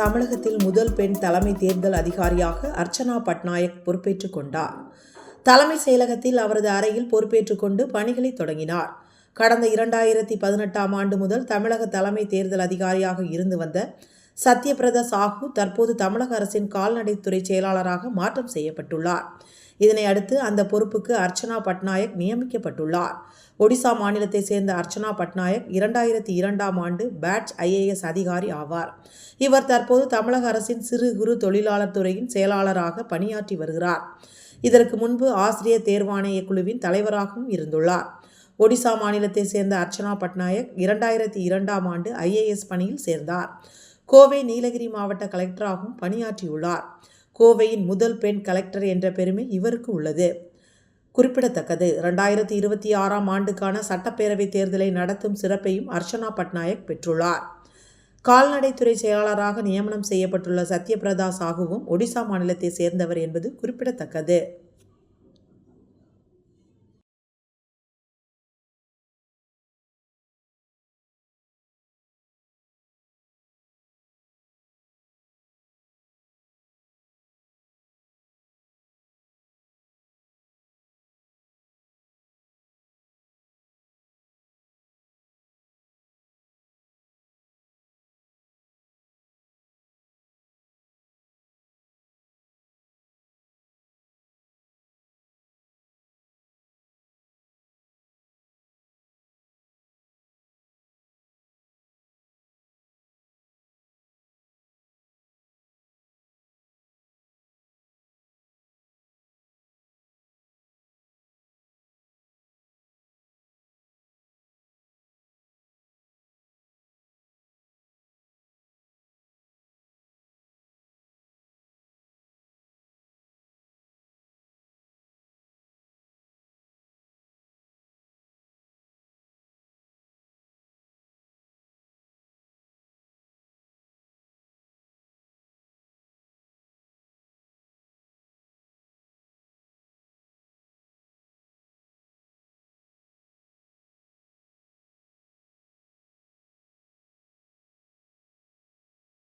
தமிழகத்தில் முதல் பெண் தலைமை தேர்தல் அதிகாரியாக அர்ச்சனா பட்நாயக் பொறுப்பேற்றுக் கொண்டார். தலைமை செயலகத்தில் அவரது அறையில் பொறுப்பேற்றுக் கொண்டு பணிகளை தொடங்கினார். கடந்த இரண்டாயிரத்தி பதினெட்டாம் ஆண்டு முதல் தமிழக தலைமை தேர்தல் அதிகாரியாக இருந்து வந்த சத்யபிரதா சாஹூ தற்போது தமிழக அரசின் கால்நடைத்துறை செயலாளராக மாற்றம் செய்யப்பட்டுள்ளார். இதனை அடுத்து அந்த பொறுப்புக்கு அர்ச்சனா பட்நாயக் நியமிக்கப்பட்டுள்ளார். ஒடிசா மாநிலத்தை சேர்ந்த அர்ச்சனா பட்நாயக் இரண்டாயிரத்தி இரண்டாம் ஆண்டு பேட்ச் ஐஏஎஸ் அதிகாரி ஆவார். இவர் தற்போது தமிழக அரசின் சிறு குறு தொழிலாளர் துறையின் செயலாளராக பணியாற்றி வருகிறார். இதற்கு முன்பு ஆசிரியர் தேர்வாணைய குழுவின் தலைவராகவும் இருந்துள்ளார். ஒடிசா மாநிலத்தை சேர்ந்த அர்ச்சனா பட்நாயக் இரண்டாயிரத்தி இரண்டாம் ஆண்டு ஐஏஎஸ் பணியில் சேர்ந்தார். கோவை நீலகிரி மாவட்ட கலெக்டராகவும் பணியாற்றியுள்ளார். கோவையின் முதல் பெண் கலெக்டர் என்ற பெருமை இவருக்கு உள்ளது. குறிப்பிடத்தக்கது. ரெண்டாயிரத்தி இருபத்தி ஆறாம் ஆண்டுக்கான சட்டப்பேரவைத் தேர்தலை நடத்தும் சிறப்பையும் அர்ச்சனா பட்நாயக் பெற்றுள்ளார். கால்நடைத்துறை செயலாளராக நியமனம் செய்யப்பட்டுள்ள சத்யபிரதா சாகுவும் ஒடிசா மாநிலத்தை சேர்ந்தவர் என்பது குறிப்பிடத்தக்கது.